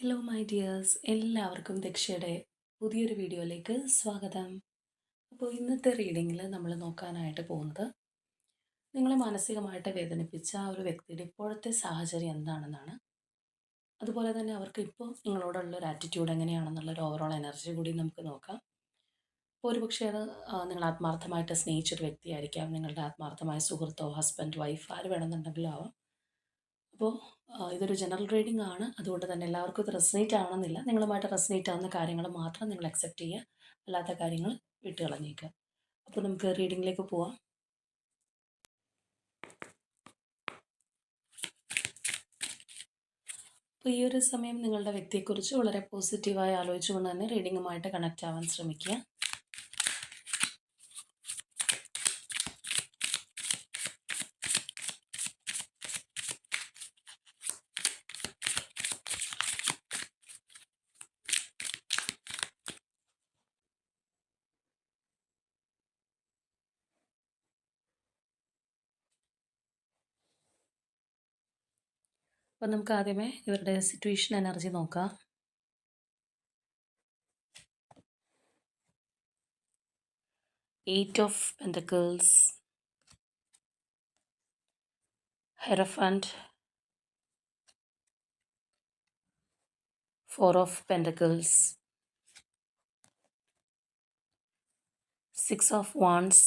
Hello my dears എല്ലാവർക്കും ദക്ഷയുടെ പുതിയൊരു വീഡിയോയിലേക്ക് സ്വാഗതം. അപ്പോൾ ഇന്നത്തെ റീഡിങ്ങിൽ നമ്മൾ നോക്കാനായിട്ട് പോകുന്നത് നിങ്ങളെ മാനസികമായിട്ട് വേദനിപ്പിച്ച ആ ഒരു വ്യക്തിയുടെ ഇപ്പോഴത്തെ സാഹചര്യം എന്താണെന്നാണ്. അതുപോലെ തന്നെ അവർക്ക് ഇപ്പോൾ നിങ്ങളോടുള്ള ഒരു ആറ്റിറ്റ്യൂഡ് എങ്ങനെയാണെന്നുള്ള ഒരു ഓവറോൾ എനർജി കൂടി നമുക്ക് നോക്കാം. അപ്പോൾ ഒരുപക്ഷെ അത് നിങ്ങൾ ആത്മാർത്ഥമായിട്ട് സ്നേഹിച്ചൊരു വ്യക്തിയായിരിക്കാം. നിങ്ങളുടെ ആത്മാർത്ഥമായ സുഹൃത്തോ ഹസ്ബൻഡ് വൈഫ് ആര് വേണമെന്നുണ്ടെങ്കിലും ആവാം. അപ്പോൾ ഇതൊരു ജനറൽ റീഡിംഗ് ആണ്. അതുകൊണ്ട് തന്നെ എല്ലാവർക്കും ഇത് റെസനേറ്റ് ആവണമെന്നില്ല. നിങ്ങളുമായിട്ട് റെസനേറ്റ് ആവുന്ന കാര്യങ്ങൾ മാത്രം നിങ്ങൾ അക്സെപ്റ്റ് ചെയ്യുക. അല്ലാത്ത കാര്യങ്ങൾ വിട്ട് കളഞ്ഞേക്കുക അപ്പോൾ നമുക്ക് റീഡിങ്ങിലേക്ക് പോവാം. അപ്പോൾ ഈ ഒരു സമയം നിങ്ങളുടെ വ്യക്തിയെക്കുറിച്ച് വളരെ പോസിറ്റീവായി ആലോചിച്ചുകൊണ്ട് തന്നെ റീഡിങ്ങുമായിട്ട് കണക്റ്റ് ആവാൻ ശ്രമിക്കുക. അപ്പോൾ നമുക്ക് ആദ്യമേ ഇവരുടെ സിറ്റുവേഷൻ എനർജി നോക്കാം. Eight of pentacles hierophant four of pentacles six of wands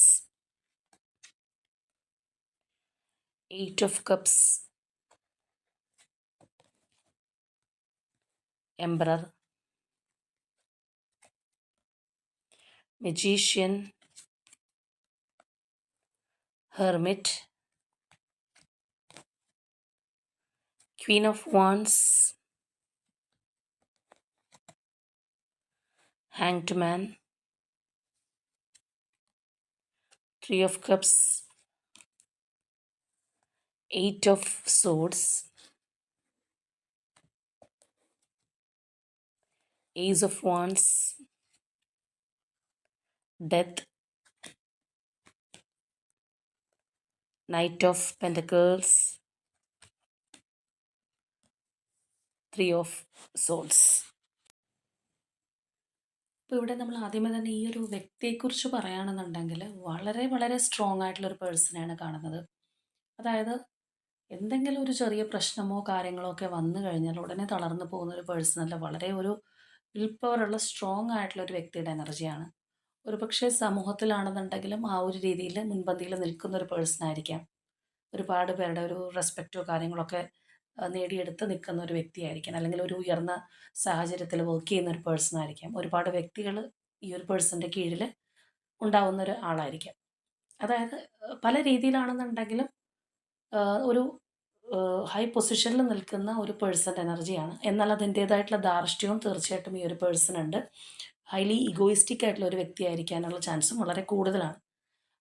eight of cups emperor. Magician. Hermit. Queen of wands. Hanged man. Three of cups. Eight of swords ace of wands death knight of pentacles three of swords ഇപ്പോൾ ഇവിടെ നമ്മൾ ആദ്യമേ തന്നെ ഈ ഒരു വ്യക്തിയെക്കുറിച്ച് പറയുകയാണെന്നുണ്ടെങ്കിൽ വളരെ വളരെ സ്ട്രോങ് ആയിട്ടുള്ളൊരു പേഴ്സണെയാണ് കാണുന്നത്. അതായത് എന്തെങ്കിലും ഒരു ചെറിയ പ്രശ്നമോ കാര്യങ്ങളോ ഒക്കെ വന്നു കഴിഞ്ഞാൽ ഉടനെ തളർന്നു പോകുന്ന ഒരു പേഴ്സണല്ല വളരെ ഒരു വിൽ പവറുള്ള സ്ട്രോങ് ആയിട്ടുള്ള ഒരു വ്യക്തിയുടെ എനർജിയാണ് ഒരു പക്ഷേ സമൂഹത്തിലാണെന്നുണ്ടെങ്കിലും ആ ഒരു രീതിയിൽ മുൻപന്തിയിൽ നിൽക്കുന്ന ഒരു പേഴ്സൺ ആയിരിക്കാം. ഒരുപാട് പേരുടെ ഒരു റെസ്പെക്റ്റോ കാര്യങ്ങളൊക്കെ നേടിയെടുത്ത് നിൽക്കുന്ന ഒരു വ്യക്തിയായിരിക്കാം. അല്ലെങ്കിൽ ഒരു ഉയർന്ന സാഹചര്യത്തിൽ വർക്ക് ചെയ്യുന്ന ഒരു പേഴ്സൺ ആയിരിക്കാം. ഒരുപാട് വ്യക്തികൾ ഈ ഒരു പേഴ്സന്റെ കീഴിൽ ഉണ്ടാവുന്ന ഒരു ആളായിരിക്കാം. അതായത് പല രീതിയിലാണെന്നുണ്ടെങ്കിലും ഒരു ഹൈ പൊസിഷനിൽ നിൽക്കുന്ന ഒരു പേഴ്സൺ എനർജിയാണ്. എന്നാൽ അതിന്റേതായിട്ടുള്ള ധാർഷ്ട്യവും തീർച്ചയായിട്ടും ഈ ഒരു പേഴ്സൺ ഉണ്ട്. ഹൈലി ഇഗോയിസ്റ്റിക് ആയിട്ടുള്ള ഒരു വ്യക്തിയായിരിക്കാനുള്ള ചാൻസും വളരെ കൂടുതലാണ്.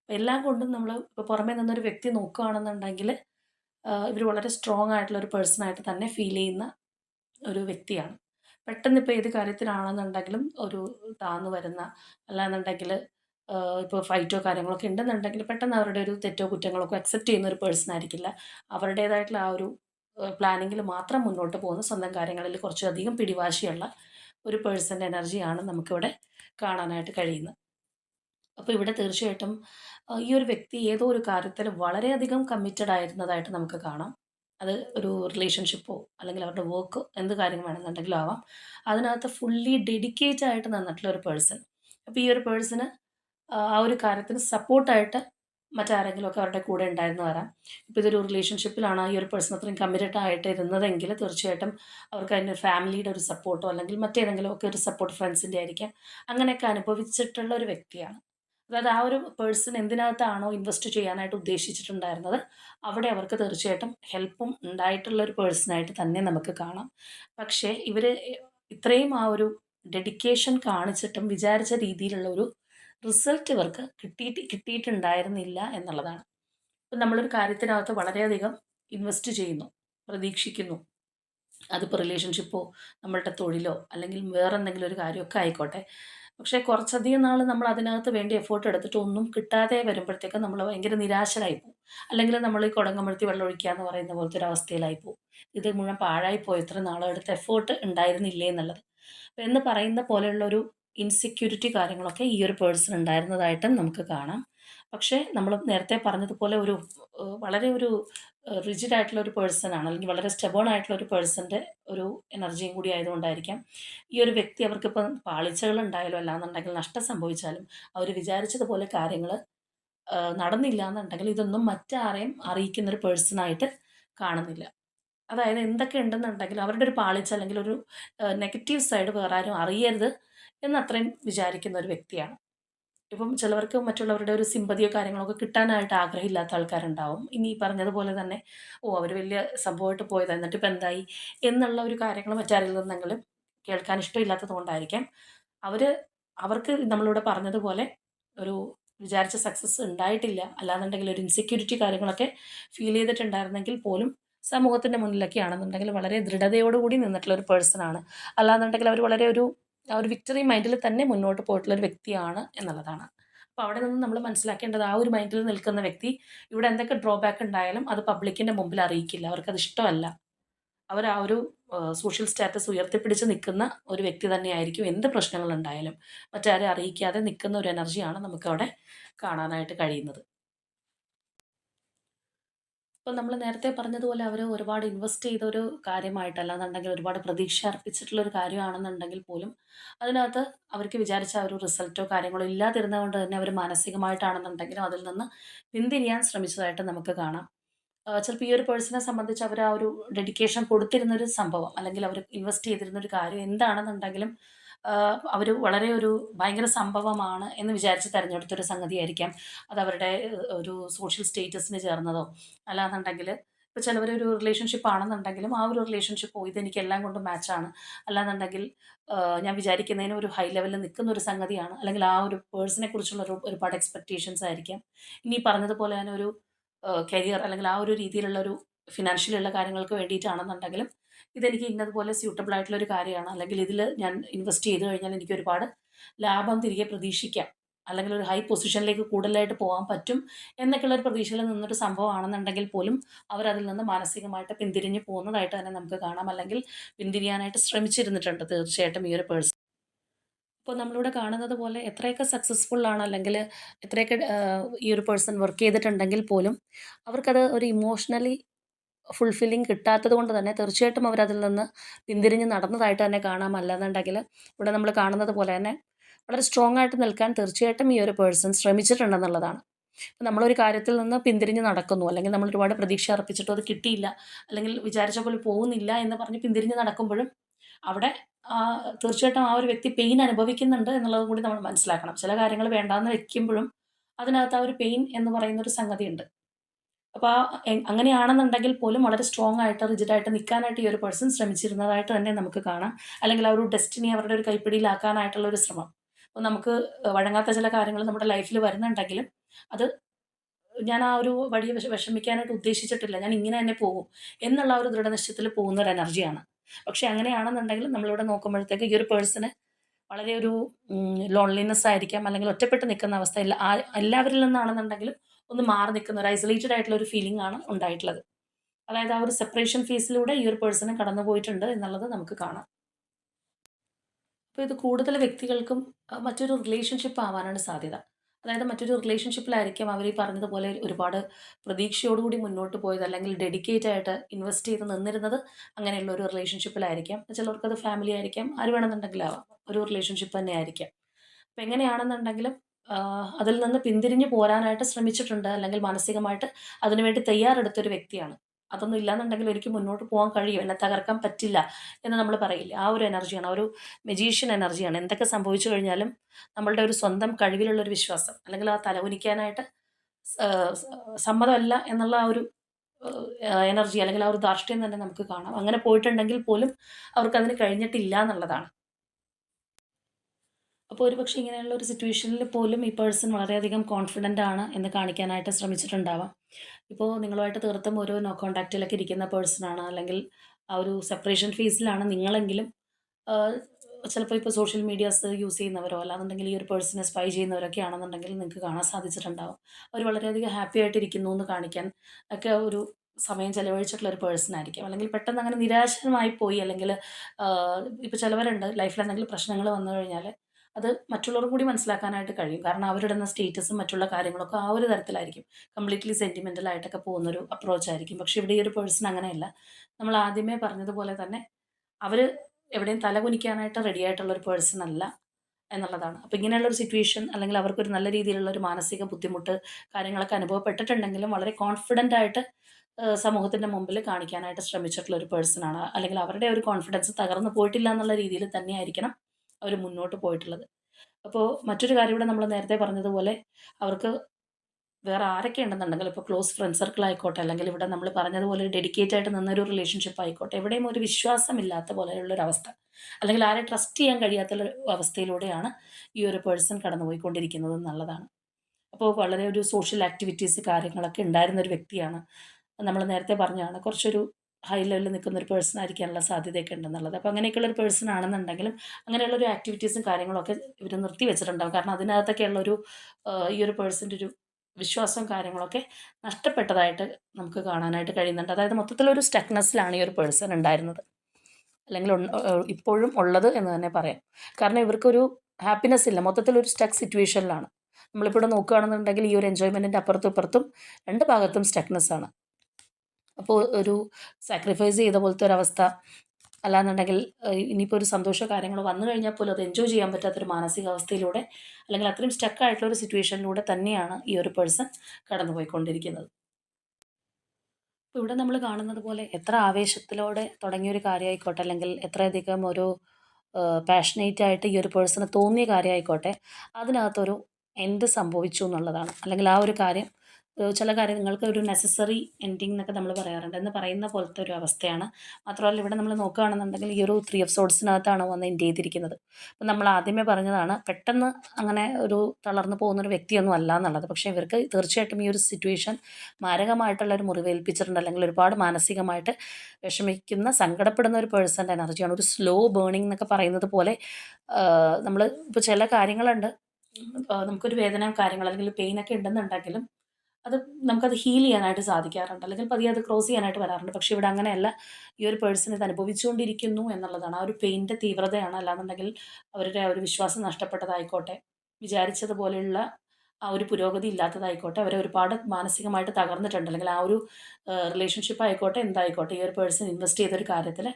എല്ലാം കൊണ്ടും നമ്മൾ ഇപ്പോൾ പുറമേ നിന്നൊരു വ്യക്തി നോക്കുകയാണെന്നുണ്ടെങ്കിൽ ഇവർ വളരെ സ്ട്രോങ് ആയിട്ടുള്ള ഒരു പേഴ്സണായിട്ട് തന്നെ ഫീൽ ചെയ്യുന്ന ഒരു വ്യക്തിയാണ്. പെട്ടെന്ന് ഇപ്പോൾ ഏത് കാര്യത്തിലാണെന്നുണ്ടെങ്കിലും ഒരു താന്നു വരുന്ന അല്ലാന്നുണ്ടെങ്കിൽ ഇപ്പോൾ ഫൈറ്റോ കാര്യങ്ങളൊക്കെ ഉണ്ടെന്നുണ്ടെങ്കിൽ പെട്ടെന്ന് അവരുടെ ഒരു തെറ്റോ കുറ്റങ്ങളൊക്കെ അക്സെപ്റ്റ് ചെയ്യുന്ന ഒരു പേഴ്സൺ ആയിരിക്കില്ല. അവരുടേതായിട്ടുള്ള ആ ഒരു പ്ലാനിങ്ങിൽ മാത്രം മുന്നോട്ട് പോകുന്ന സ്വന്തം കാര്യങ്ങളിൽ കുറച്ചധികം പിടിവാശിയുള്ള ഒരു പേഴ്സന്റെ എനർജിയാണ് നമുക്കിവിടെ കാണാനായിട്ട് കഴിയുന്നത്. അപ്പോൾ ഇവിടെ തീർച്ചയായിട്ടും ഈ ഒരു വ്യക്തി ഏതോ ഒരു കാര്യത്തിൽ വളരെയധികം കമ്മിറ്റഡ് ആയിരുന്നതായിട്ട് നമുക്ക് കാണാം. അത് ഒരു റിലേഷൻഷിപ്പോ അല്ലെങ്കിൽ അവരുടെ വർക്ക് എന്ത് കാര്യം വേണമെന്നുണ്ടെങ്കിലും ആവാം. അതിനകത്ത് ഫുള്ളി ഡെഡിക്കേറ്റ് ആയിട്ട് നിന്നിട്ടുള്ള ഒരു പേഴ്സൺ അപ്പോൾ ഈ ഒരു പേഴ്സണ് ആ ഒരു കാര്യത്തിന് സപ്പോർട്ടായിട്ട് മറ്റാരെങ്കിലും ഒക്കെ അവരുടെ കൂടെ ഉണ്ടായിരുന്നു വരാം. ഇപ്പോൾ ഇതൊരു റിലേഷൻഷിപ്പിലാണ് ഈ ഒരു പേഴ്സൺ അത്രയും കമ്മിറ്റഡ് ആയിട്ട് ഇരുന്നതെങ്കിൽ തീർച്ചയായിട്ടും അവർക്ക് അതിന്റെ ഫാമിലിയുടെ ഒരു സപ്പോർട്ടോ അല്ലെങ്കിൽ മറ്റേതെങ്കിലും ഒക്കെ ഒരു സപ്പോർട്ട് ഫ്രണ്ട്സിന്റെ ആയിരിക്കാം. അങ്ങനെയൊക്കെ അനുഭവിച്ചിട്ടുള്ള ഒരു വ്യക്തിയാണ്. അതായത് ആ ഒരു പേഴ്സൺ എന്തിനകത്താണോ ഇൻവെസ്റ്റ് ചെയ്യാനായിട്ട് ഉദ്ദേശിച്ചിട്ടുണ്ടായിരുന്നത് അവിടെ അവർക്ക് തീർച്ചയായിട്ടും ഹെൽപ്പും ഉണ്ടായിട്ടുള്ള ഒരു പേഴ്സണായിട്ട് തന്നെ നമുക്ക് കാണാം. പക്ഷേ ഇവർ ഇത്രയും ആ ഒരു ഡെഡിക്കേഷൻ കാണിച്ചിട്ടും വിചാരിച്ച രീതിയിലുള്ള ഒരു റിസൾട്ട് ഇവർക്ക് കിട്ടിയിട്ട് കിട്ടിയിട്ടുണ്ടായിരുന്നില്ല എന്നുള്ളതാണ്. ഇപ്പം നമ്മളൊരു കാര്യത്തിനകത്ത് വളരെയധികം ഇൻവെസ്റ്റ് ചെയ്യുന്നു പ്രതീക്ഷിക്കുന്നു. അതിപ്പോൾ റിലേഷൻഷിപ്പോ നമ്മളുടെ തൊഴിലോ അല്ലെങ്കിൽ വേറെ എന്തെങ്കിലും ഒരു കാര്യമൊക്കെ ആയിക്കോട്ടെ. പക്ഷേ കുറച്ചധികം നാൾ നമ്മൾ അതിനകത്ത് വേണ്ടി എഫേർട്ട് എടുത്തിട്ട് ഒന്നും കിട്ടാതെ വരുമ്പോഴത്തേക്ക് നമ്മൾ ഭയങ്കര നിരാശരായി പോകും. അല്ലെങ്കിൽ നമ്മൾ ഈ കുടങ്ങമ്പഴുത്തി വെള്ളം ഒഴിക്കുക എന്ന് പറയുന്ന പോലത്തെ ഒരു അവസ്ഥയിലായി പോകും. ഇത് മുഴുവൻ പാഴായി പോയി ഇത്ര നാളും എടുത്ത എഫോർട്ട് ഉണ്ടായിരുന്നില്ലേ എന്നുള്ളത്. എന്ന് പറയുന്ന പോലെയുള്ള ഒരു ഇൻസെക്യൂരിറ്റി കാര്യങ്ങളൊക്കെ ഈ ഒരു പേഴ്സൺ ഉണ്ടായിരുന്നതായിട്ടും നമുക്ക് കാണാം. പക്ഷേ നമ്മൾ നേരത്തെ പറഞ്ഞതുപോലെ ഒരു വളരെ ഒരു റിജിഡ് ആയിട്ടുള്ള ഒരു പേഴ്സൺ ആണ്. അല്ലെങ്കിൽ വളരെ സ്റ്റെബേൺ ആയിട്ടുള്ള ഒരു പേഴ്സന്റെ ഒരു എനർജിയും കൂടി ആയതുകൊണ്ടായിരിക്കാം ഈ ഒരു വ്യക്തി അവർക്കിപ്പം പാളിച്ചകൾ ഉണ്ടായാലും അല്ലാന്നുണ്ടെങ്കിൽ നഷ്ടം സംഭവിച്ചാലും അവർ വിചാരിച്ചതുപോലെ കാര്യങ്ങൾ നടന്നില്ല എന്നുണ്ടെങ്കിൽ ഇതൊന്നും മറ്റാരെയും അറിയിക്കുന്ന ഒരു പേഴ്സണായിട്ട് കാണുന്നില്ല. അതായത് എന്തൊക്കെ ഉണ്ടെന്നുണ്ടെങ്കിൽ അവരുടെ ഒരു പാളിച്ച അല്ലെങ്കിൽ ഒരു നെഗറ്റീവ് സൈഡ് വേറെ ആരും അറിയരുത്. എന്നത്രയും വിചാരിക്കുന്ന ഒരു വ്യക്തിയാണ്. ഇപ്പം ചിലവർക്ക് മറ്റുള്ളവരുടെ ഒരു സിമ്പതിയോ കാര്യങ്ങളൊക്കെ കിട്ടാനായിട്ട് ആഗ്രഹമില്ലാത്ത ആൾക്കാരുണ്ടാവും. ഇനി ഈ പറഞ്ഞതുപോലെ തന്നെ ഓ അവർ വലിയ സംഭവമായിട്ട് പോയത് എന്നിട്ട് ഇപ്പം എന്തായി എന്നുള്ള ഒരു കാര്യങ്ങൾ മറ്റാരിൽ നിന്നെങ്കിലും കേൾക്കാൻ ഇഷ്ടമില്ലാത്തത് കൊണ്ടായിരിക്കാം. അവർ അവർക്ക് നമ്മളിവിടെ പറഞ്ഞതുപോലെ ഒരു വിചാരിച്ച സക്സസ് ഉണ്ടായിട്ടില്ല. അല്ലാന്നുണ്ടെങ്കിൽ ഒരു ഇൻസെക്യൂരിറ്റി കാര്യങ്ങളൊക്കെ ഫീൽ ചെയ്തിട്ടുണ്ടായിരുന്നെങ്കിൽ പോലും സമൂഹത്തിന്റെ മുന്നിലൊക്കെ ആണെന്നുണ്ടെങ്കിൽ വളരെ ദൃഢതയോടുകൂടി നിന്നിട്ടുള്ള ഒരു പേഴ്സൺ ആണ്. അല്ലാന്നുണ്ടെങ്കിൽ അവർ വളരെ ഒരു ആ ഒരു വിക്ടറി മൈൻഡിൽ തന്നെ മുന്നോട്ട് പോയിട്ടുള്ള ഒരു വ്യക്തിയാണ് എന്നുള്ളതാണ്. അപ്പോൾ അവിടെ നിന്ന് നമ്മൾ മനസ്സിലാക്കേണ്ടത് ആ ഒരു മൈൻഡിൽ നിൽക്കുന്ന വ്യക്തി ഇവിടെ എന്തൊക്കെ ഡ്രോബാക്ക് ഉണ്ടായാലും അത് പബ്ലിക്കിന്റെ മുമ്പിൽ അറിയിക്കില്ല. അവർക്കത് ഇഷ്ടമല്ല. അവർ ആ ഒരു സോഷ്യൽ സ്റ്റാറ്റസ് ഉയർത്തിപ്പിടിച്ച് നിൽക്കുന്ന ഒരു വ്യക്തി തന്നെയായിരിക്കും എന്ത് പ്രശ്നങ്ങളുണ്ടായാലും മറ്റാരെ അറിയിക്കാതെ നിൽക്കുന്ന ഒരു എനർജിയാണ് നമുക്കവിടെ കാണാനായിട്ട് കഴിയുന്നത്. ഇപ്പം നമ്മൾ നേരത്തെ പറഞ്ഞതുപോലെ അവർ ഒരുപാട് ഇൻവെസ്റ്റ് ചെയ്ത ഒരു കാര്യമായിട്ടല്ല എന്നുണ്ടെങ്കിൽ ഒരുപാട് പ്രതീക്ഷ അർപ്പിച്ചിട്ടുള്ള ഒരു കാര്യമാണെന്നുണ്ടെങ്കിൽ പോലും അതിനകത്ത് അവർക്ക് വിചാരിച്ച ഒരു റിസൾട്ടോ കാര്യങ്ങളോ ഇല്ലാതിരുന്നത് കൊണ്ട് തന്നെ അവർ മാനസികമായിട്ടാണെന്നുണ്ടെങ്കിലും അതിൽ നിന്ന് പിന്തിരിയാൻ ശ്രമിച്ചതായിട്ട് നമുക്ക് കാണാം. ചിലപ്പോൾ ഈ ഒരു പേഴ്സണെ സംബന്ധിച്ച് അവർ ആ ഒരു ഡെഡിക്കേഷൻ കൊടുത്തിരുന്നൊരു സംഭവം അല്ലെങ്കിൽ അവർ ഇൻവെസ്റ്റ് ചെയ്തിരുന്നൊരു കാര്യം എന്താണെന്നുണ്ടെങ്കിലും അവർ വളരെ ഒരു ഭയങ്കര സംഭവമാണ് എന്ന് വിചാരിച്ച് തിരഞ്ഞെടുത്തൊരു സംഗതിയായിരിക്കാം. അവരുടെ ഒരു സോഷ്യൽ സ്റ്റേറ്റസിന് ചേർന്നതോ. അല്ലാന്നുണ്ടെങ്കിൽ ഇപ്പോൾ ചിലവർ ഒരു റിലേഷൻഷിപ്പ് ആണെന്നുണ്ടെങ്കിലും ആ ഒരു റിലേഷൻഷിപ്പ് ഓ ഇതെനിക്ക് എല്ലാം കൊണ്ടും മാച്ചാണ് അല്ലാന്നുണ്ടെങ്കിൽ ഞാൻ വിചാരിക്കുന്നതിന് ഒരു ഹൈ ലെവലിൽ നിൽക്കുന്ന ഒരു സംഗതിയാണ്. അല്ലെങ്കിൽ ആ ഒരു പേഴ്സണെ കുറിച്ചുള്ള ഒരു ഒരുപാട് എക്സ്പെക്റ്റേഷൻസ് ആയിരിക്കാം. ഇനി പറഞ്ഞതുപോലെ തന്നെ ഒരു കരിയർ അല്ലെങ്കിൽ ആ ഒരു രീതിയിലുള്ള ഒരു ഫിനാൻഷ്യലുള്ള കാര്യങ്ങൾക്ക് വേണ്ടിയിട്ടാണെന്നുണ്ടെങ്കിലും ഇതെനിക്ക് ഇന്നതുപോലെ സ്യൂട്ടബിൾ ആയിട്ടുള്ള ഒരു കാര്യമാണ്. അല്ലെങ്കിൽ ഇതിൽ ഞാൻ ഇൻവെസ്റ്റ് ചെയ്ത് കഴിഞ്ഞാൽ എനിക്ക് ഒരുപാട് ലാഭം തിരികെ പ്രതീക്ഷിക്കാം. അല്ലെങ്കിൽ ഒരു ഹൈ പൊസിഷനിലേക്ക് കൂടുതലായിട്ട് പോകാൻ പറ്റും എന്നൊക്കെയുള്ള ഒരു പ്രതീക്ഷയിൽ നിന്നൊരു സംഭവമാണെന്നുണ്ടെങ്കിൽ പോലും അവരതിൽ നിന്ന് മാനസികമായിട്ട് പിന്തിരിഞ്ഞ് പോകുന്നതായിട്ട് തന്നെ നമുക്ക് കാണാം. അല്ലെങ്കിൽ പിന്തിരിയാനായിട്ട് ശ്രമിച്ചിരുന്നിട്ടുണ്ട് തീർച്ചയായിട്ടും ഈ ഒരു പേഴ്സൺ. ഇപ്പോൾ നമ്മളിവിടെ കാണുന്നത് പോലെ എത്രയൊക്കെ സക്സസ്ഫുൾ ആണ് അല്ലെങ്കിൽ എത്രയൊക്കെ ഈ ഒരു പേഴ്സൺ വർക്ക് ചെയ്തിട്ടുണ്ടെങ്കിൽ പോലും അവർക്കത് ഒരു ഇമോഷണലി ഫുൾഫില്ലിങ് കിട്ടാത്തത് കൊണ്ട് തന്നെ തീർച്ചയായിട്ടും അവരതിൽ നിന്ന് പിന്തിരിഞ്ഞ് നടന്നതായിട്ട് തന്നെ കാണാം. അല്ലാന്നുണ്ടെങ്കിൽ ഇവിടെ നമ്മൾ കാണുന്നത് പോലെ തന്നെ വളരെ സ്ട്രോങ് ആയിട്ട് നിൽക്കാൻ തീർച്ചയായിട്ടും ഈ ഒരു പേഴ്സൺ ശ്രമിച്ചിട്ടുണ്ടെന്നുള്ളതാണ്. ഇപ്പം നമ്മളൊരു കാര്യത്തിൽ നിന്ന് പിന്തിരിഞ്ഞ് നടക്കുന്നു. അല്ലെങ്കിൽ നമ്മൾ ഒരുപാട് പ്രതീക്ഷ അർപ്പിച്ചിട്ട് അത് കിട്ടിയില്ല. അല്ലെങ്കിൽ വിചാരിച്ച പോലെ പോകുന്നില്ല എന്ന് പറഞ്ഞ് പിന്തിരിഞ്ഞ് നടക്കുമ്പോഴും അവിടെ തീർച്ചയായിട്ടും ആ ഒരു വ്യക്തി പെയിൻ അനുഭവിക്കുന്നുണ്ട് എന്നുള്ളതും കൂടി നമ്മൾ മനസ്സിലാക്കണം. ചില കാര്യങ്ങൾ വേണ്ടാന്ന് വെക്കുമ്പോഴും അതിനകത്ത് ആ ഒരു പെയിൻ എന്ന് പറയുന്ന ഒരു സംഗതിയുണ്ട്. അപ്പോൾ അങ്ങനെയാണെന്നുണ്ടെങ്കിൽ പോലും വളരെ സ്ട്രോങ് ആയിട്ട് റിജിഡ് ആയിട്ട് നിൽക്കാനായിട്ട് ഈ ഒരു പേഴ്സൺ ശ്രമിച്ചിരുന്നതായിട്ട് തന്നെ നമുക്ക് കാണാം. അല്ലെങ്കിൽ ആ ഒരു ഡെസ്റ്റിനി അവരുടെ ഒരു കൈപ്പിടിയിലാക്കാനായിട്ടുള്ള ഒരു ശ്രമം. അപ്പോൾ നമുക്ക് വഴങ്ങാത്ത ചില കാര്യങ്ങൾ നമ്മുടെ ലൈഫിൽ വരുന്നുണ്ടെങ്കിലും അത് ഞാൻ ആ ഒരു വിഷ വിഷമിക്കാനായിട്ട് ഉദ്ദേശിച്ചിട്ടില്ല. ഞാൻ ഇങ്ങനെ തന്നെ പോകും എന്നുള്ള ഒരു ദൃഢനിശ്ചയത്തിൽ പോകുന്ന ഒരു എനർജിയാണ് പക്ഷെ അങ്ങനെയാണെന്നുണ്ടെങ്കിൽ നമ്മളിവിടെ നോക്കുമ്പോഴത്തേക്ക് ഈ ഒരു പേഴ്സണ് വളരെ ഒരു ലോൺലിനെസ് ആയിരിക്കാം. അല്ലെങ്കിൽ ഒറ്റപ്പെട്ട് നിൽക്കുന്ന അവസ്ഥ ആ- എല്ലാവരിൽ നിന്നാണെന്നുണ്ടെങ്കിലും ഒന്ന് മാറി നിൽക്കുന്ന ഒരു ഐസൊലേറ്റഡ് ആയിട്ടുള്ള ഒരു ഫീലിംഗ് ആണ് ഉണ്ടായിട്ടുള്ളത്. അതായത് ആ ഒരു സെപ്പറേഷൻ ഫേസിലൂടെ ഈ ഒരു പേഴ്സണ് കടന്നു പോയിട്ടുണ്ട് എന്നുള്ളത് നമുക്ക് കാണാം. അപ്പോൾ ഇത് കൂടുതൽ വ്യക്തികൾക്കും മറ്റൊരു റിലേഷൻഷിപ്പ് ആവാനാണ് സാധ്യത. അതായത് മറ്റൊരു റിലേഷൻഷിപ്പിലായിരിക്കും അവർ ഈ പറഞ്ഞതുപോലെ ഒരുപാട് പ്രതീക്ഷയോടുകൂടി മുന്നോട്ട് പോയത് അല്ലെങ്കിൽ ഡെഡിക്കേറ്റ് ആയിട്ട് ഇൻവെസ്റ്റ് ചെയ്ത് നിന്നിരുന്നത് അങ്ങനെയുള്ള ഒരു റിലേഷൻഷിപ്പിലായിരിക്കാം ചിലർക്കത് ഫാമിലി ആയിരിക്കാം. ആര് വേണമെന്നുണ്ടെങ്കിലാവാം ഒരു റിലേഷൻഷിപ്പ് തന്നെ ആയിരിക്കാം അപ്പം എങ്ങനെയാണെന്നുണ്ടെങ്കിലും അതിൽ നിന്ന് പിന്തിരിഞ്ഞു പോരാനായിട്ട് ശ്രമിച്ചിട്ടുണ്ട്. അല്ലെങ്കിൽ മാനസികമായിട്ട് അതിനുവേണ്ടി തയ്യാറെടുത്തൊരു വ്യക്തിയാണ്. അതൊന്നും ഇല്ലാന്നുണ്ടെങ്കിൽ എനിക്ക് മുന്നോട്ട് പോകാൻ കഴിയും. എന്നെ തകർക്കാൻ പറ്റില്ല എന്ന് നമ്മൾ പറയില്ല? ആ ഒരു എനർജിയാണ് ആ ഒരു മെജീഷ്യൻ എനർജിയാണ് എന്തൊക്കെ സംഭവിച്ചു കഴിഞ്ഞാലും നമ്മളുടെ ഒരു സ്വന്തം കഴിവിലുള്ള ഒരു വിശ്വാസം അല്ലെങ്കിൽ ആ തലകുനിക്കാനായിട്ട് സമ്മതമല്ല എന്നുള്ള ആ ഒരു എനർജി അല്ലെങ്കിൽ ആ ഒരു ധാർഷ്ട്യം തന്നെ നമുക്ക് കാണാം. അങ്ങനെ പോയിട്ടുണ്ടെങ്കിൽ പോലും അവർക്ക് അതിന് കഴിഞ്ഞിട്ടില്ല എന്നുള്ളതാണ്. അപ്പോൾ ഒരു പക്ഷേ ഇങ്ങനെയുള്ള ഒരു സിറ്റുവേഷനിൽ പോലും ഈ പേഴ്സൺ വളരെയധികം കോൺഫിഡന്റ് ആണ് എന്ന് കാണിക്കാനായിട്ട് ശ്രമിച്ചിട്ടുണ്ടാവാം. ഇപ്പോൾ നിങ്ങളുമായിട്ട് തീർത്തും ഒരു നോ കോൺടാക്റ്റിലൊക്കെ ഇരിക്കുന്ന പേഴ്സൺ ആണ്. അല്ലെങ്കിൽ ആ ഒരു സെപ്പറേഷൻ ഫേസിലാണ് നിങ്ങളെങ്കിലും ചിലപ്പോൾ ഇപ്പോൾ സോഷ്യൽ മീഡിയാസ് യൂസ് ചെയ്യുന്നവരോ അല്ലാന്നുണ്ടെങ്കിൽ ഈ ഒരു പേഴ്സണെ സ്പൈ ചെയ്യുന്നവരൊക്കെ ആണെന്നുണ്ടെങ്കിൽ നിങ്ങൾക്ക് കാണാൻ സാധിച്ചിട്ടുണ്ടാവും. അവർ വളരെയധികം ഹാപ്പി ആയിട്ടിരിക്കുന്നു എന്ന് കാണിക്കാൻ ഒക്കെ ഒരു സമയം ചെലവഴിച്ചിട്ടുള്ള ഒരു പേഴ്സൺ ആയിരിക്കും. അല്ലെങ്കിൽ പെട്ടെന്ന് അങ്ങനെ നിരാശമായി പോയി അല്ലെങ്കിൽ ഇപ്പോൾ ചിലവരുണ്ട് ലൈഫിൽ എന്തെങ്കിലും പ്രശ്നങ്ങൾ വന്നു കഴിഞ്ഞാൽ അത് മറ്റുള്ളവർ കൂടി മനസ്സിലാക്കാനായിട്ട് കഴിയും. കാരണം അവരിടുന്ന സ്റ്റേറ്റസും മറ്റുള്ള കാര്യങ്ങളൊക്കെ ആ ഒരു തരത്തിലായിരിക്കും. കംപ്ലീറ്റ്ലി സെന്റിമെന്റൽ ആയിട്ടൊക്കെ പോകുന്നൊരു അപ്രോച്ച് ആയിരിക്കും. പക്ഷെ ഇവിടെ ഈ ഒരു പേഴ്സൺ അങ്ങനെയല്ല. നമ്മൾ ആദ്യമേ പറഞ്ഞതുപോലെ തന്നെ അവർ എവിടെയും തല കുനിക്കാനായിട്ട് റെഡി ആയിട്ടുള്ള ഒരു പേഴ്സൺ അല്ല എന്നുള്ളതാണ്. അപ്പോൾ ഇങ്ങനെയുള്ളൊരു സിറ്റുവേഷൻ അല്ലെങ്കിൽ അവർക്കൊരു നല്ല രീതിയിലുള്ള ഒരു മാനസിക ബുദ്ധിമുട്ട് കാര്യങ്ങളൊക്കെ അനുഭവപ്പെട്ടിട്ടുണ്ടെങ്കിലും വളരെ കോൺഫിഡന്റ് ആയിട്ട് സമൂഹത്തിന്റെ മുമ്പിൽ കാണിക്കാനായിട്ട് ശ്രമിച്ചിട്ടുള്ള ഒരു പേഴ്സൺ ആണ്. അല്ലെങ്കിൽ അവരുടെ ഒരു കോൺഫിഡൻസ് തകർന്നു പോയിട്ടില്ല എന്നുള്ള രീതിയിൽ തന്നെയായിരിക്കണം അവർ മുന്നോട്ട് പോയിട്ടുള്ളത്. അപ്പോൾ മറ്റൊരു കാര്യം ഇവിടെ നമ്മൾ നേരത്തെ പറഞ്ഞതുപോലെ അവർക്ക് വേറെ ആരൊക്കെ ഉണ്ടെന്നുണ്ടെങ്കിൽ ഇപ്പോൾ ക്ലോസ് ഫ്രണ്ട് സർക്കിൾ ആയിക്കോട്ടെ അല്ലെങ്കിൽ ഇവിടെ നമ്മൾ പറഞ്ഞതുപോലെ ഡെഡിക്കേറ്റ് ആയിട്ട് നിന്നൊരു റിലേഷൻഷിപ്പ് ആയിക്കോട്ടെ എവിടെയും ഒരു വിശ്വാസമില്ലാത്ത പോലെയുള്ള ഒരു അവസ്ഥ. അല്ലെങ്കിൽ ആരെ ട്രസ്റ്റ് ചെയ്യാൻ കഴിയാത്ത അവസ്ഥയിലൂടെയാണ് ഈ ഒരു പേഴ്സൺ കടന്നുപോയിക്കൊണ്ടിരിക്കുന്നത് എന്നുള്ളതാണ്. അപ്പോൾ വളരെ ഒരു സോഷ്യൽ ആക്ടിവിറ്റീസ് കാര്യങ്ങളൊക്കെ ഉണ്ടായിരുന്ന ഒരു വ്യക്തിയാണ്. നമ്മൾ നേരത്തെ പറഞ്ഞതാണ് കുറച്ചൊരു ഹൈ ലെവലിൽ നിൽക്കുന്ന ഒരു പേഴ്സൺ ആയിരിക്കാനുള്ള സാധ്യതയൊക്കെ ഉണ്ടെന്നുള്ളത്. അപ്പോൾ അങ്ങനെയൊക്കെയുള്ള ഒരു പേഴ്സൺ ആണെന്നുണ്ടെങ്കിലും അങ്ങനെയുള്ള ഒരു ആക്ടിവിറ്റീസും കാര്യങ്ങളൊക്കെ ഇവർ നിർത്തി വെച്ചിട്ടുണ്ടാവും. കാരണം അതിനകത്തൊക്കെയുള്ള ഒരു ഈ ഒരു പേഴ്സന്റെ ഒരു വിശ്വാസവും കാര്യങ്ങളൊക്കെ നഷ്ടപ്പെട്ടതായിട്ട് നമുക്ക് കാണാനായിട്ട് കഴിയുന്നുണ്ട്. അതായത് മൊത്തത്തിലൊരു സ്റ്റക്നെസ്സിലാണ് ഈ ഒരു പേഴ്സൺ ഉണ്ടായിരുന്നത്. അല്ലെങ്കിൽ ഇപ്പോഴും ഉള്ളത് എന്ന് തന്നെ പറയാം. കാരണം ഇവർക്കൊരു ഹാപ്പിനെസ് ഇല്ല. മൊത്തത്തിലൊരു സ്റ്റക്ക് സിറ്റുവേഷനിലാണ് നമ്മളിപ്പോൾ നോക്കുകയാണെന്നുണ്ടെങ്കിൽ ഈ ഒരു എൻജോയ്മെന്റിന്റെ അപ്പുറത്തും ഇപ്പുറത്തും രണ്ട് ഭാഗത്തും സ്റ്റക്നെസ് അപ്പോൾ ഒരു സാക്രിഫൈസ് ചെയ്ത പോലത്തെ ഒരവസ്ഥ അല്ലാന്നുണ്ടെങ്കിൽ ഇനിയിപ്പോൾ ഒരു സന്തോഷമോ കാര്യങ്ങളോ വന്നു കഴിഞ്ഞാൽ പോലും അത് എൻജോയ് ചെയ്യാൻ പറ്റാത്തൊരു മാനസികാവസ്ഥയിലൂടെ അല്ലെങ്കിൽ അത്രയും സ്റ്റക്ക് ആയിട്ടുള്ള ഒരു സിറ്റുവേഷനിലൂടെ തന്നെയാണ് ഈ ഒരു പേഴ്സൺ കടന്നു പോയിക്കൊണ്ടിരിക്കുന്നത് ഇപ്പോൾ ഇവിടെ നമ്മൾ കാണുന്നത് പോലെ എത്ര ആവേശത്തിലൂടെ തുടങ്ങിയൊരു കാര്യമായിക്കോട്ടെ അല്ലെങ്കിൽ എത്രയധികം ഒരു പാഷനേറ്റ് ആയിട്ട് ഈ ഒരു പേഴ്സണ് തോന്നിയ കാര്യമായിക്കോട്ടെ അതിനകത്തൊരു എന്ത് സംഭവിച്ചു എന്നുള്ളതാണ്. അല്ലെങ്കിൽ ആ ഒരു കാര്യം ചില കാര്യങ്ങൾക്ക് ഒരു നെസസറി എൻഡിങ് എന്നൊക്കെ നമ്മൾ പറയാറുണ്ട്. എന്ന് പറയുന്ന പോലത്തെ ഒരു അവസ്ഥയാണ്. മാത്രമല്ല ഇവിടെ നമ്മൾ നോക്കുകയാണെന്നുണ്ടെങ്കിൽ ഈ ഒരു ത്രീ ഓഫ് വന്ന് എൻഡ് ചെയ്തിരിക്കുന്നത്. അപ്പം നമ്മൾ ആദ്യമേ പറഞ്ഞതാണ് പെട്ടെന്ന് അങ്ങനെ ഒരു തളർന്നു പോകുന്നൊരു വ്യക്തിയൊന്നും അല്ല എന്നുള്ളത്. പക്ഷേ ഇവർക്ക് തീർച്ചയായിട്ടും ഈ ഒരു സിറ്റുവേഷൻ മാരകമായിട്ടുള്ള ഒരു മുറിവേൽപ്പിച്ചിട്ടുണ്ട്. അല്ലെങ്കിൽ ഒരുപാട് മാനസികമായിട്ട് വിഷമിക്കുന്ന സങ്കടപ്പെടുന്ന ഒരു പേഴ്സന്റെ എനർജിയാണ് ഒരു സ്ലോ ബേണിംഗ് എന്നൊക്കെ പറയുന്നത് പോലെ നമ്മൾ ഇപ്പോൾ ചില കാര്യങ്ങളുണ്ട്. നമുക്കൊരു വേദന കാര്യങ്ങൾ അല്ലെങ്കിൽ പെയിനൊക്കെ ഉണ്ടെന്നുണ്ടെങ്കിലും അത് നമുക്കത് ഹീൽ ചെയ്യാനായിട്ട് സാധിക്കാറുണ്ട്. അല്ലെങ്കിൽ പതിയെ അത് ക്രോസ് ചെയ്യാനായിട്ട് വരാറുണ്ട്. പക്ഷേ ഇവിടെ അങ്ങനെയല്ല. ഈ ഒരു പേഴ്സൺ ഇത് അനുഭവിച്ചുകൊണ്ടിരിക്കുന്നു എന്നുള്ളതാണ്. ആ ഒരു പെയിന്റെ തീവ്രതയാണ്. അല്ലാന്നുണ്ടെങ്കിൽ അവരുടെ ആ ഒരു വിശ്വാസം നഷ്ടപ്പെട്ടതായിക്കോട്ടെ. വിചാരിച്ചതുപോലെയുള്ള ആ ഒരു പുരോഗതി ഇല്ലാത്തതായിക്കോട്ടെ. അവരെ ഒരുപാട് മാനസികമായിട്ട് തകർന്നിട്ടുണ്ട്. അല്ലെങ്കിൽ ആ ഒരു റിലേഷൻഷിപ്പ് ആയിക്കോട്ടെ എന്തായിക്കോട്ടെ. ഈ ഒരു പേഴ്സൺ ഇൻവെസ്റ്റ് ചെയ്തൊരു കാര്യത്തിൽ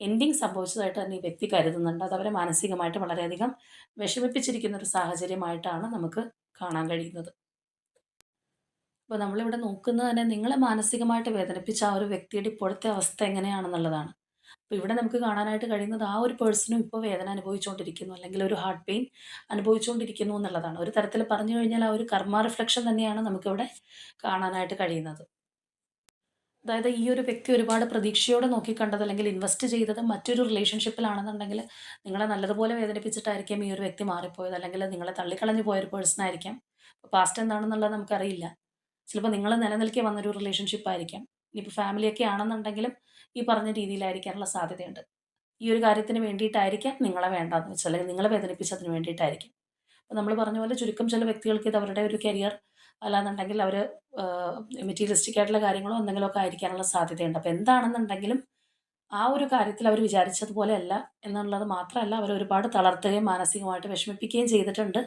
എൻഡിങ് സംഭവിച്ചതായിട്ട് തന്നെ ഈ വ്യക്തി കരുതുന്നുണ്ട്. അത് അവരെ മാനസികമായിട്ട് വളരെയധികം വിഷമിപ്പിച്ചിരിക്കുന്ന ഒരു സാഹചര്യമായിട്ടാണ് നമുക്ക് കാണാൻ കഴിയുന്നത്. അപ്പോൾ നമ്മളിവിടെ നോക്കുന്നത് തന്നെ നിങ്ങളെ മാനസികമായിട്ട് വേദനിപ്പിച്ച ആ ഒരു വ്യക്തിയുടെ ഇപ്പോഴത്തെ അവസ്ഥ എങ്ങനെയാണെന്നുള്ളതാണ്. അപ്പോൾ ഇവിടെ നമുക്ക് കാണാനായിട്ട് കഴിയുന്നത് ആ ഒരു പേഴ്സണും ഇപ്പോൾ വേദന അനുഭവിച്ചുകൊണ്ടിരിക്കുന്നു അല്ലെങ്കിൽ ഒരു ഹാർട്ട് പെയിൻ അനുഭവിച്ചുകൊണ്ടിരിക്കുന്നു എന്നുള്ളതാണ്. ഒരു തരത്തിൽ പറഞ്ഞു കഴിഞ്ഞാൽ ആ ഒരു കർമ്മ റിഫ്ലക്ഷൻ തന്നെയാണ് നമുക്കിവിടെ കാണാനായിട്ട് കഴിയുന്നത്. അതായത് ഈ ഒരു വ്യക്തി ഒരുപാട് പ്രതീക്ഷയോടെ നോക്കിക്കണ്ടത് അല്ലെങ്കിൽ ഇൻവെസ്റ്റ് ചെയ്തത് മറ്റൊരു റിലേഷൻഷിപ്പിലാണെന്നുണ്ടെങ്കിൽ നിങ്ങളെ നല്ലതുപോലെ വേദനിപ്പിച്ചിട്ടായിരിക്കാം ഈ ഒരു വ്യക്തി മാറിപ്പോയത് അല്ലെങ്കിൽ നിങ്ങളെ തള്ളിക്കളഞ്ഞു പോയൊരു പേഴ്സൺ ആയിരിക്കാം. പാസ്റ്റ് എന്താണെന്നുള്ളത് നമുക്കറിയില്ല. ചിലപ്പോൾ നിങ്ങൾ നിലനിൽക്കി വന്നൊരു റിലേഷൻഷിപ്പ് ആയിരിക്കാം. ഇനിയിപ്പോൾ ഫാമിലിയൊക്കെ ആണെന്നുണ്ടെങ്കിലും ഈ പറഞ്ഞ രീതിയിലായിരിക്കാനുള്ള സാധ്യതയുണ്ട്. ഈ ഒരു കാര്യത്തിന് വേണ്ടിയിട്ടായിരിക്കാം നിങ്ങളെ വേണ്ടാന്ന് വെച്ചാൽ അല്ലെങ്കിൽ നിങ്ങളെ വേദനിപ്പിച്ചതിന് വേണ്ടിയിട്ടായിരിക്കും. അപ്പോൾ നമ്മൾ പറഞ്ഞ പോലെ ചുരുക്കം ചില വ്യക്തികൾക്ക് ഇത് അവരുടെ ഒരു കരിയർ അല്ലാന്നുണ്ടെങ്കിൽ അവർ മെറ്റീരിയലിസ്റ്റിക് ആയിട്ടുള്ള കാര്യങ്ങളോ എന്തെങ്കിലുമൊക്കെ ആയിരിക്കാനുള്ള സാധ്യതയുണ്ട്. അപ്പോൾ എന്താണെന്നുണ്ടെങ്കിലും ആ ഒരു കാര്യത്തിൽ അവർ വിചാരിച്ചതുപോലെ അല്ല എന്നുള്ളത് മാത്രമല്ല അവർ ഒരുപാട് തളർത്തുകയും മാനസികമായിട്ട് വിഷമിപ്പിക്കുകയും ചെയ്തിട്ടുണ്ട്.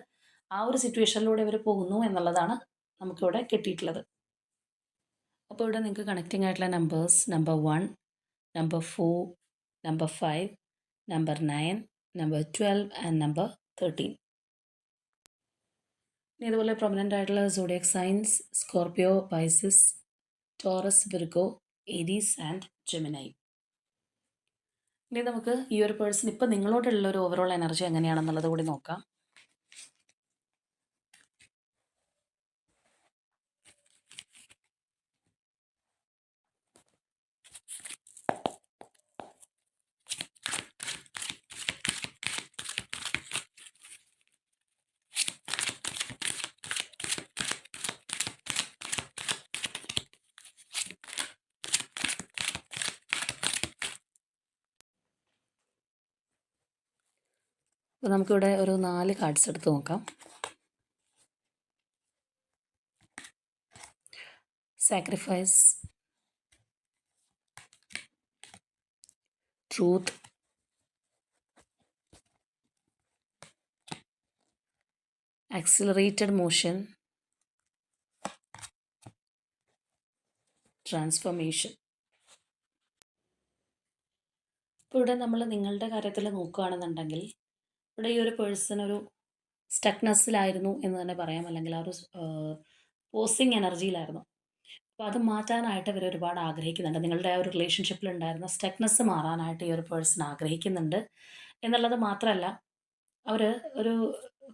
ആ ഒരു സിറ്റുവേഷനിലൂടെ അവർ പോകുന്നു എന്നുള്ളതാണ് നമുക്കിവിടെ കിട്ടിയിട്ടുള്ളത്. അപ്പോൾ ഇവിടെ നിങ്ങൾക്ക് കണക്റ്റിംഗ് ആയിട്ടുള്ള numbers number one number four number five number nine number twelve and number thirteen ഇനി ഇതുപോലെ പ്രൊമനന്റ് ആയിട്ടുള്ള zodiac signs Scorpio Pisces Taurus Virgo Aries and Gemini ഇനി നമുക്ക് ഈ ഒരു പേഴ്സൺ ഇപ്പം നിങ്ങളോടുള്ള ഒരു ഓവറോൾ എനർജി എങ്ങനെയാണെന്നുള്ളത് കൂടി നോക്കാം. അപ്പോൾ നമുക്കിവിടെ ഒരു നാല് കാർഡ്സ് എടുത്ത് നോക്കാം. Sacrifice truth accelerated motion transformation ഇപ്പോൾ ഇവിടെ നമ്മൾ നിങ്ങളുടെ കാര്യത്തിൽ നോക്കുകയാണെന്നുണ്ടെങ്കിൽ ഇവിടെ ഈ ഒരു പേഴ്സൺ ഒരു സ്റ്റക്നെസ്സിലായിരുന്നു എന്ന് തന്നെ പറയാം. അല്ലെങ്കിൽ ആ ഒരു പോസിങ് എനർജിയിലായിരുന്നു. അപ്പോൾ അത് മാറ്റാനായിട്ട് ഇവർ ഒരുപാട് ആഗ്രഹിക്കുന്നുണ്ട്. നിങ്ങളുടെ ആ ഒരു റിലേഷൻഷിപ്പിൽ ഉണ്ടായിരുന്ന സ്റ്റക്നെസ് മാറാനായിട്ട് ഈ ഒരു പേഴ്സൺ ആഗ്രഹിക്കുന്നുണ്ട്. എന്നുള്ളത് മാത്രമല്ല അവർ ഒരു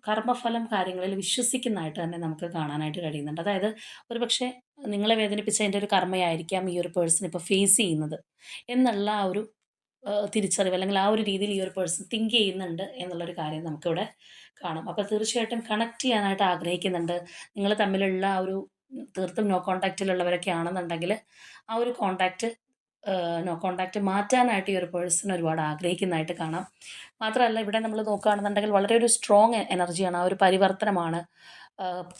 കർമ്മഫലം കാര്യങ്ങളിൽ വിശ്വസിക്കുന്നതായിട്ട് തന്നെ നമുക്ക് കാണാനായിട്ട് കഴിയുന്നുണ്ട്. അതായത് ഒരു പക്ഷേ നിങ്ങളെ വേദനിപ്പിച്ചതിന്റെ ഒരു കർമ്മയായിരിക്കാം ഈ ഒരു പേഴ്സൺ ഇപ്പോൾ ഫേസ് ചെയ്യുന്നത് എന്നുള്ള ആ ഒരു തിരിച്ചറിവ് അല്ലെങ്കിൽ ആ ഒരു രീതിയിൽ ഈ ഒരു പേഴ്സൺ തിങ്ക് ചെയ്യുന്നുണ്ട് എന്നുള്ളൊരു കാര്യം നമുക്കിവിടെ കാണാം. അപ്പോൾ തീർച്ചയായിട്ടും കണക്ട് ചെയ്യാനായിട്ട് ആഗ്രഹിക്കുന്നുണ്ട്. നിങ്ങൾ തമ്മിലുള്ള ആ ഒരു തീർത്തും നോ കോണ്ടാക്റ്റിലുള്ളവരൊക്കെ ആണെന്നുണ്ടെങ്കിൽ ആ ഒരു കോണ്ടാക്റ്റ് നോ കോണ്ടാക്റ്റ് മാറ്റാനായിട്ട് ഈ ഒരു പേഴ്സൺ ഒരുപാട് ആഗ്രഹിക്കുന്നതായിട്ട് കാണാം. മാത്രമല്ല ഇവിടെ നമ്മൾ നോക്കുകയാണെന്നുണ്ടെങ്കിൽ വളരെ ഒരു സ്ട്രോങ് എനർജിയാണ് ആ ഒരു പരിവർത്തനമാണ്.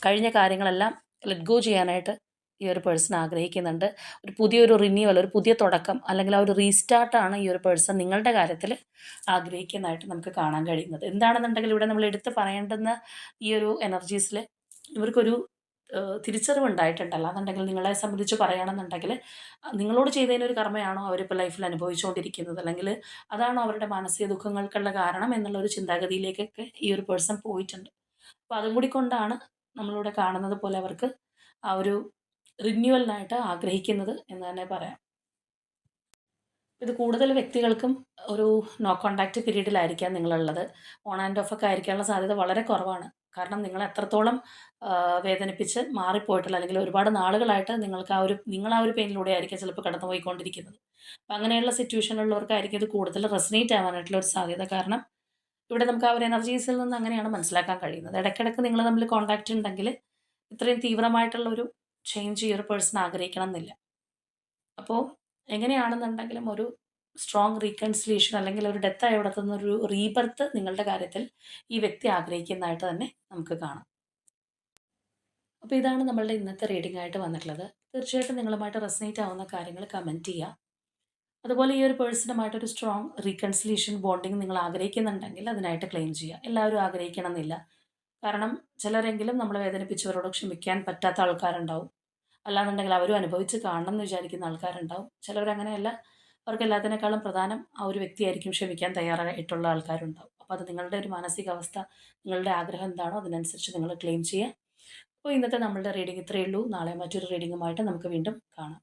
കഴിഞ്ഞ കാര്യങ്ങളെല്ലാം ലെറ്റ് ഗോ ചെയ്യാനായിട്ട് ഈ ഒരു പേഴ്സൺ ആഗ്രഹിക്കുന്നുണ്ട്. ഒരു പുതിയൊരു റിന്യൂവൽ ഒരു പുതിയ തുടക്കം അല്ലെങ്കിൽ ആ ഒരു റീസ്റ്റാർട്ടാണ് ഈ ഒരു പേഴ്സൺ നിങ്ങളുടെ കാര്യത്തിൽ ആഗ്രഹിക്കുന്നതായിട്ട് നമുക്ക് കാണാൻ കഴിയുന്നത്. എന്താണെന്നുണ്ടെങ്കിൽ ഇവിടെ നമ്മൾ എടുത്ത് പറയേണ്ടുന്ന ഈ ഒരു എനർജീസിൽ ഇവർക്കൊരു ഏഹ്, തിരിച്ചറിവ് ഉണ്ടായിട്ടുണ്ടല്ലോ. എന്നുണ്ടെങ്കിൽ നിങ്ങളെ സംബന്ധിച്ച് പറയുകയാണെന്നുണ്ടെങ്കിൽ നിങ്ങളോട് ചെയ്തതിനൊരു കർമ്മയാണോ അവരിപ്പോൾ ലൈഫിൽ അനുഭവിച്ചുകൊണ്ടിരിക്കുന്നത്? അല്ലെങ്കിൽ അതാണോ അവരുടെ മാനസിക ദുഃഖങ്ങൾക്കുള്ള കാരണം എന്നുള്ള ഒരു ചിന്താഗതിയിലേക്കൊക്കെ ഈ ഒരു പേഴ്സൺ പോയിട്ടുണ്ട്. അപ്പോൾ അതും കൂടി കൊണ്ടാണ് നമ്മളിവിടെ കാണുന്നത് പോലെ അവർക്ക് ആ ഒരു റിന്യൂവലിനായിട്ട് ആഗ്രഹിക്കുന്നത് എന്ന് തന്നെ പറയാം. ഇത് കൂടുതൽ വ്യക്തികൾക്കും ഒരു നോ കോണ്ടാക്റ്റ് പീരീഡിലായിരിക്കാം നിങ്ങളുള്ളത്. ഓൺ ആൻഡ് ഓഫ് ഒക്കെ ആയിരിക്കാനുള്ള സാധ്യത വളരെ കുറവാണ്. കാരണം നിങ്ങൾ എത്രത്തോളം വേദനിപ്പിച്ച് മാറിപ്പോയിട്ടില്ല അല്ലെങ്കിൽ ഒരുപാട് നാളുകളായിട്ട് നിങ്ങൾക്ക് ആ ഒരു നിങ്ങൾ ആ ഒരു പെയിനിലൂടെ ആയിരിക്കും ചിലപ്പോൾ കടന്നു പോയിക്കൊണ്ടിരിക്കുന്നത് അപ്പം അങ്ങനെയുള്ള സിറ്റുവേഷനിലുള്ളവർക്കായിരിക്കും ഇത് കൂടുതൽ റെസനേറ്റ് ആവാനായിട്ടുള്ള ഒരു സാധ്യത. കാരണം ഇവിടെ നമുക്ക് ആ ഒരു എനർജീസിൽ നിന്ന് അങ്ങനെയാണ് മനസ്സിലാക്കാൻ കഴിയുന്നത്. ഇടയ്ക്കിടയ്ക്ക് നിങ്ങൾ തമ്മിൽ കോണ്ടാക്റ്റ് ഉണ്ടെങ്കിൽ ഇത്രയും തീവ്രമായിട്ടുള്ള ഒരു ചേഞ്ച് ഒരു പേഴ്സൺ ആഗ്രഹിക്കണം എന്നില്ല. അപ്പോൾ എങ്ങനെയാണെന്നുണ്ടെങ്കിലും ഒരു സ്ട്രോങ് റീകൺസിലേഷൻ അല്ലെങ്കിൽ ഒരു ഡെത്ത് എവിടത്തുന്ന ഒരു റീബർത്ത് നിങ്ങളുടെ കാര്യത്തിൽ ഈ വ്യക്തി ആഗ്രഹിക്കുന്നതായിട്ട് തന്നെ നമുക്ക് കാണാം. അപ്പോൾ ഇതാണ് നമ്മളുടെ ഇന്നത്തെ റീഡിംഗ് ആയിട്ട് വന്നിട്ടുള്ളത്. തീർച്ചയായിട്ടും നിങ്ങളുമായിട്ട് റെസനേറ്റ് ആവുന്ന കാര്യങ്ങൾ കമന്റ് ചെയ്യുക അതുപോലെ ഈ ഒരു പേഴ്സണുമായിട്ടൊരു സ്ട്രോങ് റീകൺസിലേഷൻ ബോണ്ടിങ് നിങ്ങൾ ആഗ്രഹിക്കുന്നുണ്ടെങ്കിൽ അതിനായിട്ട് ക്ലെയിം ചെയ്യുക എല്ലാവരും ആഗ്രഹിക്കണം എന്നില്ല. കാരണം ചിലരെങ്കിലും നമ്മളെ വേദനിപ്പിച്ചവരോട് ക്ഷമിക്കാൻ പറ്റാത്ത ആൾക്കാരുണ്ടാവും. അല്ലാന്നുണ്ടെങ്കിൽ അവരും അനുഭവിച്ച് കാണണം എന്ന് വിചാരിക്കുന്ന ആൾക്കാരുണ്ടാവും. ചിലവരങ്ങനെയല്ല അവർക്ക് എല്ലാത്തിനേക്കാളും പ്രധാനം ആ ഒരു വ്യക്തിയായിരിക്കും ക്ഷമിക്കാൻ തയ്യാറായിട്ടുള്ള ആൾക്കാരുണ്ടാവും. അപ്പോൾ അത് നിങ്ങളുടെ ഒരു മാനസികാവസ്ഥ നിങ്ങളുടെ ആഗ്രഹം എന്താണോ അതിനനുസരിച്ച് നിങ്ങൾ ക്ലെയിം ചെയ്യുക. അപ്പോൾ ഇന്നത്തെ നമ്മളുടെ റീഡിംഗ് ഇത്രയേ ഉള്ളൂ. നാളെ മറ്റൊരു റീഡിങ്ങുമായിട്ട് നമുക്ക് വീണ്ടും കാണാം.